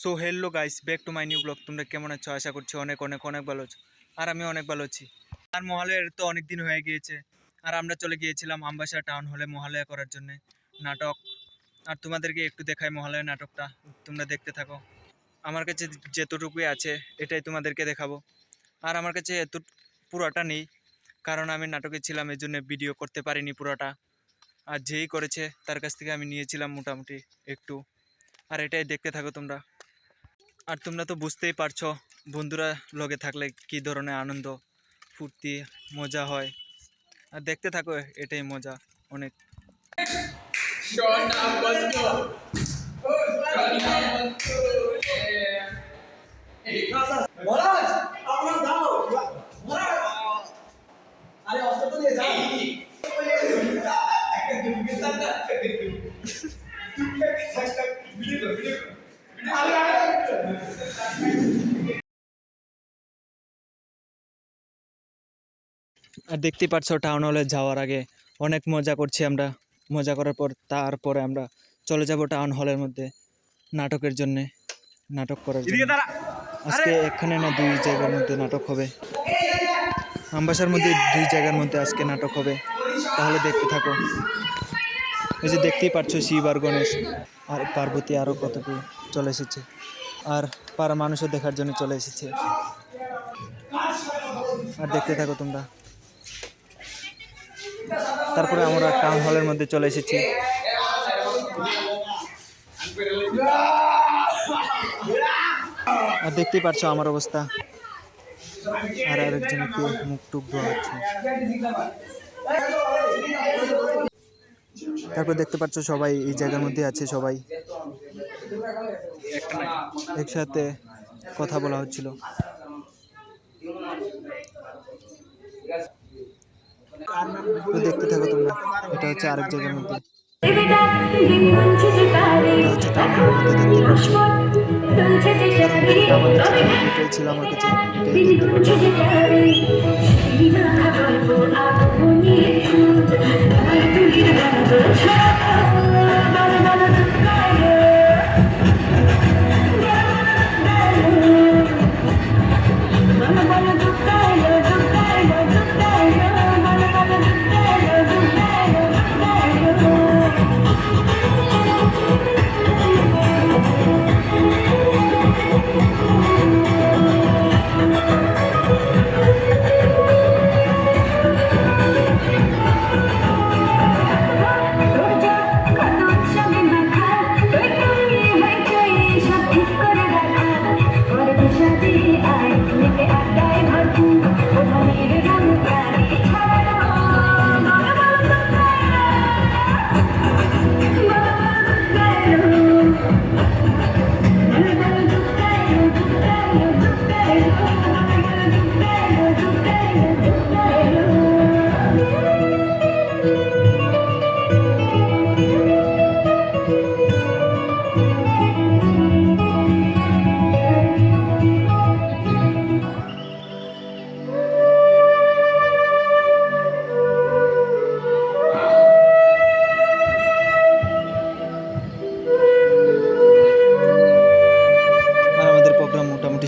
So hello guys back to my new blog তোমরা কেমন আছো? আশা করছি অনেক অনেক অনেক ভালো আছো। আর আমি অনেক ভালো আছি। আর মহালয়ের তো অনেক দিন হয়ে গিয়েছে। আর আমরা চলে গিয়েছিলাম আমবাসা টাউন হলে মহালয়া করার জন্য। নাটক। আর তোমাদেরকে একটু দেখাই মহালয়া নাটকটা। তোমরা দেখতে থাকো। আমার কাছে যেতটুকুই আছে, এটাই তোমাদেরকে দেখাবো। আর আমার কাছে এত পুরোটা নেই। কারণ আমি নাটকে ছিলাম এই জন্য ভিডিও করতে পারিনি পুরোটা। আর যেই করেছে, তার কাছ থেকে আমি নিয়েছিলাম মোটামুটি একটু। আর এটাই দেখতে থাকো তোমরা। আর তোমরা তো বুঝতেই পারছ, বন্ধুরা লগে থাকলে কি ধরনের আনন্দ, ফুর্তি, মজা হয়। আর দেখতে থাকো, এটাই মজা, অনেক। আরে আর দেখতেই পাচ্ছ টাউন হলে যাওয়ার আগে অনেক মজা করছি আমরা। মজা করার পর তারপরে আমরা চলে যাব টাউন হলের মধ্যে নাটকের জন্য নাটক করার জন্য। আজকে এখানে না দুই জায়গার মধ্যে নাটক হবে। আমবাসার মধ্যে দুই জায়গার মধ্যে আজকে নাটক হবে। তাহলে দেখতে থাকো। এই যে দেখতেই পাচ্ছ শিব আর গণেশ। আর পার্বতী আরও কত চলে এসেছে। আর পাড়া মানুষও দেখার জন্য চলে এসেছে। আর দেখতে থাকো তোমরা। তারপরে আমরা টাউন হলের মধ্যে চলে এসেছি। আর দেখতেই পারছ আমার অবস্থা। আর আরেকজনকে মুখ টুক ধোয়াচ্ছে তারপর দেখতে পাচ্ছ সবাই এই জায়গার মধ্যে আছে সবাই। একসাথে কথা বলা হচ্ছিল। দেখতে থাকো তোমরা, এটা হচ্ছে আরেক জায়গার মধ্যে। ছিল আমার কাছে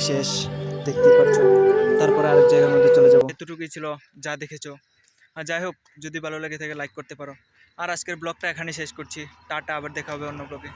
শেষ দেখতে পাচ্ছ। তারপরে আরেক জায়গার মধ্যে চলে যাব। এতটুকুই ছিল যা দেখেছ। আর যাই হোক, যদি ভালো লাগে থাকে লাইক করতে পারো। আর আজকের ব্লগটা এখানে শেষ করছি। টাটা, আবার দেখা হবে অন্য ব্লগে